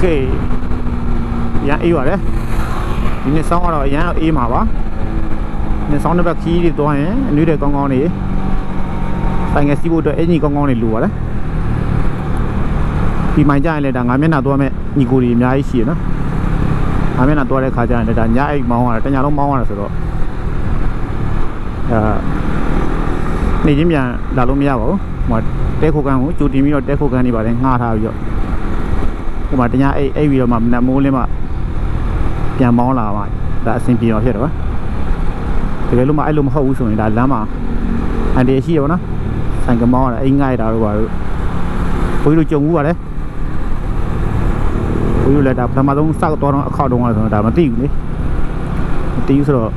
เคရန်အေးပါတယ်ဒီနေ့ဆောင်းကတော့ရန်အေးမှာပါဒီနေ့ဆောင်းတစ်ပတ်ခီးတွေတွားရင်အနွေးတွေကောင်းကောင်းနေဆိုင်ငယ်စီးဖို့အတွက်အင်ကြီးကောင်းကောင်းနေလိုပါတယ်ဒီမိုင်ကြရင်လည်းဒါငါမျက်နှာတွားမဲ့ညီကိုတွေအများကြီးရှိရနော်ငါမျက်နှာတွားတဲ့ခါကျရင်လည်းဒါညအိတ်မောင်းရတာတညာလုံးမောင်းရတာဆိုတော့အာနေချင်းပြန်လာလို့မရပါဘူးဟိုတဲခိုကန်ကိုကြိုတင်ပြီးတော့တဲခိုကန်နေပါတယ်ငှားထားပြီးတော့ ဟိုမှာတ냐အိတ်အိတ်ပြီးတော့မှမနက်မိုးလင်းမှပြန်မောင်းလာမှဒါအဆင်ပြေမှာဖြစ်တော့တကယ်လို့မအဲ့လိုမဟုတ်ဘူးဆိုရင်ဒါလမ်းမှာအန်တီရှိရပါတော့ဆိုင်ကမောင်းရတာအိမ်ငိုက်တာတို့ပါတို့ဘိုးတို့ကြုံဘူးပါလေဘိုးတို့လည်းဒါပထမဆုံးစောက်တော်တော့အခောက်တုံးရဆိုတော့ဒါမသိဘူးလေမသိဘူးဆိုတော့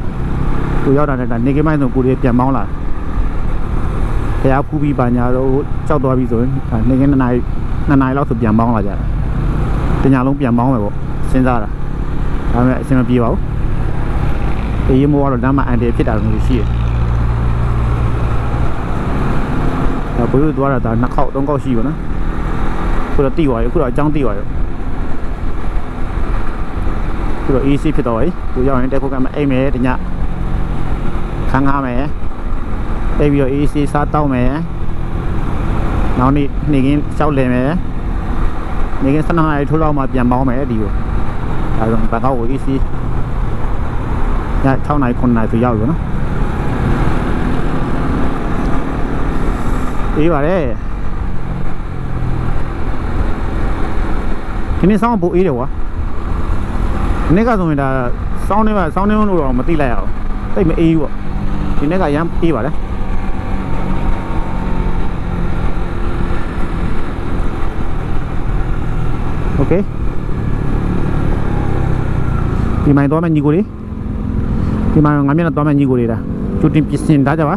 သူရောက်တာနဲ့ဒါနေကမိုင်းဆိုကိုရီပြန်မောင်းလာဖះဖူးပြီးပါညာတော့ကြောက်သွားပြီဆိုရင်ဒါနေကနှစ်နာရီနှစ်နာရီလောက်ဆိုပြန်မောင်းလာကြတယ် တညာလုံးပြန်မောင်းမယ်ပေါ့စဉ်းစားတာဒါပေမဲ့အဆင်မပြေပါဘူးအေးမိုးကတော့လမ်းမှာအန်တီဖြစ်တာလို့ရှိတယ်ဒါဘိုးတို့သွားတာဒါနှစ်ခေါက်သုံးခေါက်ရှိပါနော်ခုတော့တိသွားပြီခုတော့အကြောင်းတိသွားပြီခုတော့ AC ဖြစ်တော့ပြီကိုရောက်ရင်တက်ခုကမအိမ်မယ်တညခန်းကားမယ်အိပ်ပြီးတော့ AC စားတောက်မယ်နောက်နေ့နေကင်းရှောက်လည်မယ် နေက12နာရီထိုးလောက်မှပြန်ပေါင်းမယ်ဒီကိုဒါဆိုဘန်ကောက်ကို AC ည6နာရီ9နာရီဆိုရောက်ပြီနော်အေးပါတယ်ဒီနေ့ဆောင်းပိုအေးတယ်ကွာဒီနေ့ကဆိုရင်ဒါဆောင်းနေမှာဆောင်းနေလို့တော့မသိလိုက်ရအောင်တိတ်မအေးဘူးပေါ့ဒီနေ့ကရမ်းအေးပါတ ကဲဒီမိုင်တော့မယ်ညီကိုလေးဒီမိုင်ငါမျက်နှာတော့မယ်ညီကိုလေးဒါကျူတင်ပြင်ဆင်ထားကြပါ